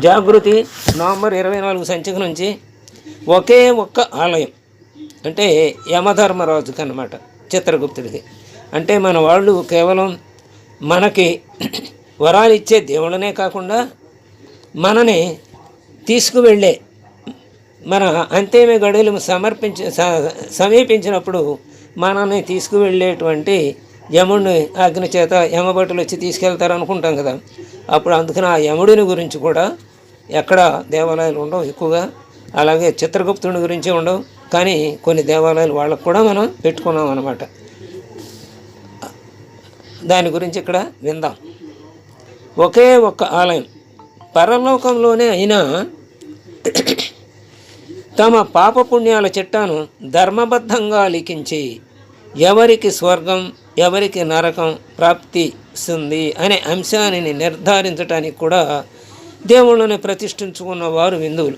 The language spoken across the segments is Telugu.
జాగృతి నవంబర్ ఇరవై నాలుగు సంచిక నుంచి ఒకే ఒక్క ఆలయం. అంటే యమధర్మరాజుకి అన్నమాట చిత్రగుప్తుడికి అంటే మన వాళ్ళు కేవలం మనకి వరాలు ఇచ్చే దేవుళ్ళనే కాకుండా మనని తీసుకువెళ్ళే మన అంతిమ గడువులు సమర్పించ స- సమీపించినప్పుడు మనల్ని తీసుకువెళ్ళేటువంటి యముడిని అగ్నిచేత చేత యమభటులు వచ్చి తీసుకెళ్తారు అనుకుంటాం కదా. అప్పుడు అందుకని ఆ యముడిని గురించి కూడా ఎక్కడ దేవాలయాలు ఉండవు ఎక్కువగా. అలాగే చిత్రగుప్తుని గురించి ఉండవు. కానీ కొన్ని దేవాలయాలు వాళ్ళకు కూడా మనం పెట్టుకున్నాం అన్నమాట. దాని గురించి ఇక్కడ విందాం. ఒకే ఒక్క ఆలయం. పరలోకంలోనే అయినా తమ పాపపుణ్యాల చిట్టాను ధర్మబద్ధంగా లిఖించి ఎవరికి స్వర్గం ఎవరికి నరకం ప్రాప్తిస్తుంది అనే అంశాన్ని నిర్ధారించడానికి కూడా దేవుళ్ళని ప్రతిష్ఠించుకున్న వారు హిందువులు.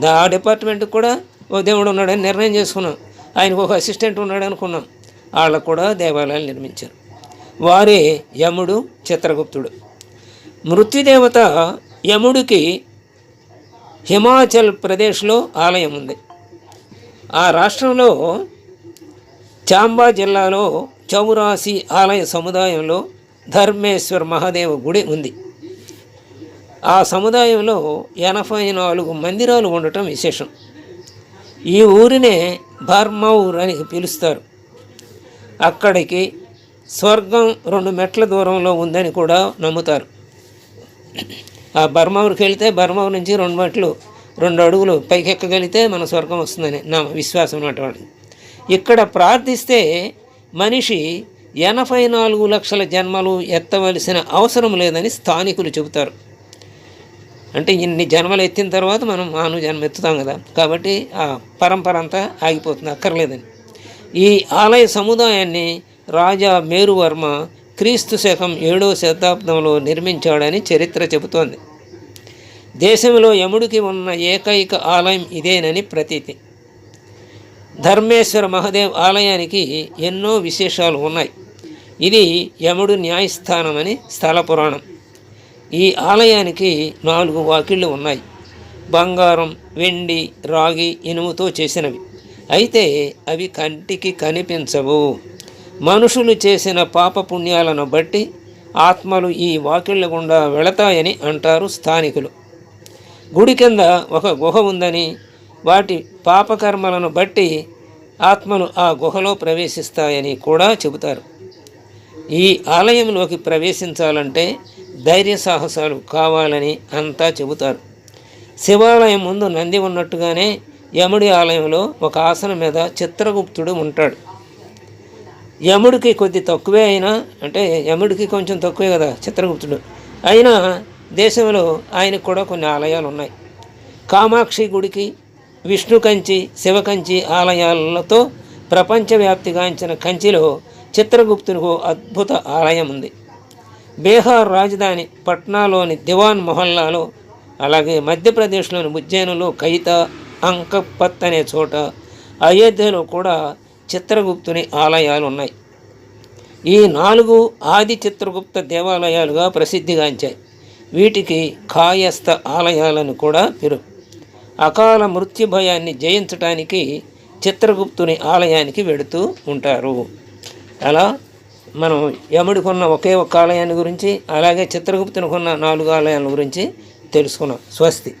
దా ఆ డిపార్ట్మెంట్కి కూడా ఓ దేవుడు ఉన్నాడని నిర్ణయం చేసుకున్నాం. ఆయనకు ఒక అసిస్టెంట్ ఉన్నాడు అనుకున్నాం. వాళ్ళకు కూడా దేవాలయాలు నిర్మించారు. వారే యముడు చిత్రగుప్తుడు. మృత్యుదేవత యముడికి హిమాచల్ ప్రదేశ్లో ఆలయం ఉంది. ఆ రాష్ట్రంలో చాంబా జిల్లాలో చౌరాసి ఆలయ సముదాయంలో ధర్మేశ్వర్ మహాదేవ గుడి ఉంది. ఆ సముదాయంలో ఎనభై నాలుగు మందిరాలు ఉండటం విశేషం. ఈ ఊరినే బర్మౌర్ అని పిలుస్తారు. అక్కడికి స్వర్గం రెండు మెట్ల దూరంలో ఉందని కూడా నమ్ముతారు. ఆ బర్మౌర్కి వెళితే బర్మౌర్ నుంచి రెండు మెట్లు రెండు అడుగులు పైకి ఎక్కగలిగితే మన స్వర్గం వస్తుందని నా విశ్వాసం ఉన్నటువంటి ఇక్కడ ప్రార్థిస్తే మనిషి ఎనభై నాలుగు లక్షల జన్మలు ఎత్తవలసిన అవసరం లేదని స్థానికులు చెబుతారు. అంటే ఇన్ని జన్మలు ఎత్తిన తర్వాత మనం మానవ జన్మ ఎత్తుతాం కదా. కాబట్టి ఆ పరంపర అంతా ఆగిపోతుంది అక్కర్లేదని. ఈ ఆలయ సముదాయాన్ని రాజా మేరువర్మ క్రీస్తు శకం ఏడో శతాబ్దంలో నిర్మించాడని చరిత్ర చెబుతోంది. దేశంలో యముడికి ఉన్న ఏకైక ఆలయం ఇదేనని ప్రతీతి. ధర్మేశ్వర మహాదేవ్ ఆలయానికి ఎన్నో విశేషాలు ఉన్నాయి. ఇది యముడు న్యాయస్థానం అని స్థల పురాణం. ఈ ఆలయానికి నాలుగు వాకిళ్ళు ఉన్నాయి. బంగారం వెండి రాగి ఇనుముతో చేసినవి. అయితే అవి కంటికి కనిపించవు. మనుషులు చేసిన పాపపుణ్యాలను బట్టి ఆత్మలు ఈ వాకిళ్ళ గుండా వెళతాయని అంటారు స్థానికులు. గుడి కింద ఒక గుహ ఉందని వాటి పాపకర్మలను బట్టి ఆత్మలు ఆ గుహలో ప్రవేశిస్తాయని కూడా చెబుతారు. ఈ ఆలయంలోకి ప్రవేశించాలంటే ధైర్య సాహసాలు కావాలని అంతా చెబుతారు. శివాలయం ముందు నంది ఉన్నట్టుగానే యముడి ఆలయంలో ఒక ఆసనం మీద చిత్రగుప్తుడు ఉంటాడు. యముడికి కొద్ది తక్కువే అయినా అంటే యముడికి కొంచెం తక్కువే కదా చిత్రగుప్తుడు. అయినా దేశంలో ఆయనకు కూడా కొన్ని ఆలయాలు ఉన్నాయి. కామాక్షి గుడికి విష్ణు కంచి శివకంచి ఆలయాలతో ప్రపంచవ్యాప్తిగాంచిన కంచిలో చిత్రగుప్తునికి అద్భుత ఆలయం ఉంది. బీహార్ రాజధాని పట్నాలోని దివాన్ మొహల్లాలో అలాగే మధ్యప్రదేశ్లోని ఉజ్జయినులో కైత అంకపత్ అనే చోట అయోధ్యలో కూడా చిత్రగుప్తుని ఆలయాలు ఉన్నాయి ఈ నాలుగు ఆది చిత్రగుప్త దేవాలయాలుగా ప్రసిద్ధిగాంచాయి. వీటికి కాయస్థ ఆలయాలను కూడా పేరు. అకాల మృత్యు భయాన్ని జయించటానికి చిత్రగుప్తుని ఆలయానికి వెడుతూ ఉంటారు. అలా మనం యముడికి ఒకే ఒక్క ఆలయాన్ని గురించి అలాగే చిత్రగుప్తునికి ఉన్న నాలుగు ఆలయాల గురించి తెలుసుకున్నాం. స్వస్తి.